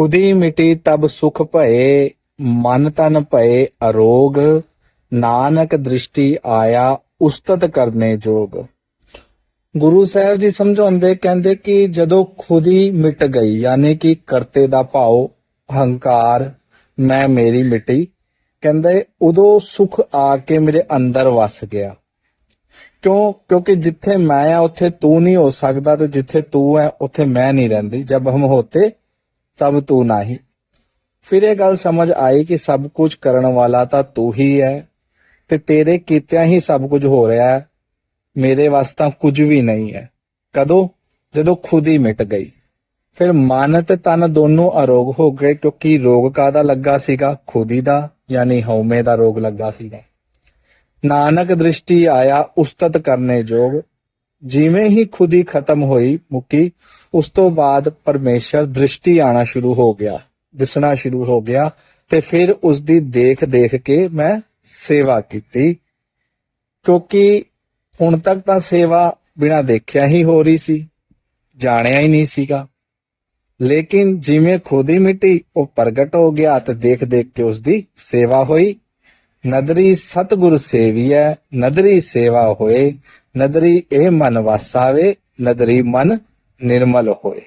ਖੁਦੀ ਮਿਟੀ ਤਬ ਸੁਖ ਭਏ, ਮਨ ਤਨ ਭਏ ਅਰੋਗ, ਨਾਨਕ ਦ੍ਰਿਸ਼ਟੀ ਆਇਆ ਉਸਤਤ ਕਰਨੇ ਜੋਗ। ਗੁਰੂ ਸਾਹਿਬ ਜੀ ਸਮਝਾਉਂਦੇ, ਕਹਿੰਦੇ ਕਿ ਜਦੋਂ ਖੁਦੀ ਮਿਟ ਗਈ, ਯਾਨੀ ਕਿ ਕਰਤੇ ਦਾ ਭਾਉ, ਹੰਕਾਰ, ਮੈਂ ਮੇਰੀ ਮਿਟੀ, ਕਹਿੰਦੇ ਉਦੋਂ ਸੁਖ ਆ ਕੇ ਮੇਰੇ ਅੰਦਰ ਵਸ ਗਿਆ। ਕਿਉਂ? ਕਿਉਂਕਿ ਜਿੱਥੇ ਮੈਂ ਆ, ਉੱਥੇ ਤੂੰ ਨਹੀਂ ਹੋ ਸਕਦਾ ਤੇ ਜਿੱਥੇ ਤੂੰ ਹੈ ਉੱਥੇ ਮੈਂ ਨਹੀਂ ਰਹਿੰਦੀ। ਜਬ ਹਮ ਹੋਤੇ ਤਬ ਤੂੰ ਨਹੀਂ ਫਿਰ ਇਹ ਗੱਲ ਸਮਝ ਆਈ ਕਿ ਸਭ ਕੁਝ ਕਰਨ ਵਾਲਾ ਤਾਂ ਤੂੰ ਹੀ ਹੈ ਤੇ ਤੇਰੇ ਕੀਤਿਆਂ ਹੀ ਸਭ ਕੁਝ ਹੋ ਰਿਹਾ ਹੈ ਮੇਰੇ ਵਾਸਤੇ ਕੁਝ ਵੀ ਨਹੀਂ ਹੈ ਕਦੋਂ ਜਦੋਂ ਖੁਦ ਹੀ ਮਿਟ ਗਈ ਫਿਰ ਮਨ ਤੇ ਤਨ ਦੋਨੋਂ ਅਰੋਗ ਹੋ ਗਏ ਕਿਉਂਕਿ ਰੋਗ ਕਾਦਾ ਲੱਗਾ ਸੀਗਾ ਖੁਦੀ ਦਾ ਯਾਨੀ ਹਉਮੈ ਦਾ ਰੋਗ ਲੱਗਾ ਸੀਗਾ ਨਾਨਕ ਦ੍ਰਿਸ਼ਟੀ ਆਇਆ ਉਸਤਤ ਕਰਨੇ ਜੋਗ ਜਿਵੇਂ ਹੀ ਖੁਦੀ ਖਤਮ ਹੋਈ ਮੁੱਕੀ, ਉਸ ਤੋਂ ਬਾਅਦ ਪਰਮੇਸ਼ਰ ਦ੍ਰਿਸ਼ਟੀ ਆਣਾ ਸ਼ੁਰੂ ਹੋ ਗਿਆ, ਦਿਸਣਾ ਸ਼ੁਰੂ ਹੋ ਗਿਆ ਤੇ ਫਿਰ ਉਸ ਦੀ ਦੇਖ ਦੇਖ ਕੇ ਮੈਂ ਸੇਵਾ ਕੀਤੀ। ਕਿਉਂਕਿ ਹੁਣ ਤੱਕ ਤਾਂ ਸੇਵਾ ਬਿਨਾ ਦੇਖਿਆ ਹੀ ਹੋ ਰਹੀ ਸੀ, ਜਾਣਿਆ ਹੀ ਨਹੀਂ ਸੀਗਾ। ਲੇਕਿਨ ਜਿਵੇਂ ਖੁਦ ਹੀ ਮਿਟੀ ਉਹ ਪ੍ਰਗਟ ਹੋ ਗਿਆ ਤੇ ਦੇਖ ਦੇਖ ਕੇ ਉਸ ਦੀ ਸੇਵਾ ਹੋਈ। ਨਦਰੀ ਸਤਿਗੁਰ ਹੈ, ਨਦਰੀ ਸੇਵਾ ਹੋਏ ਨਦਰੀ ਇਹ ਮਨ ਵਾਸਾਵੇ ਨਦਰੀ ਮਨ ਨਿਰਮਲ ਹੋਏ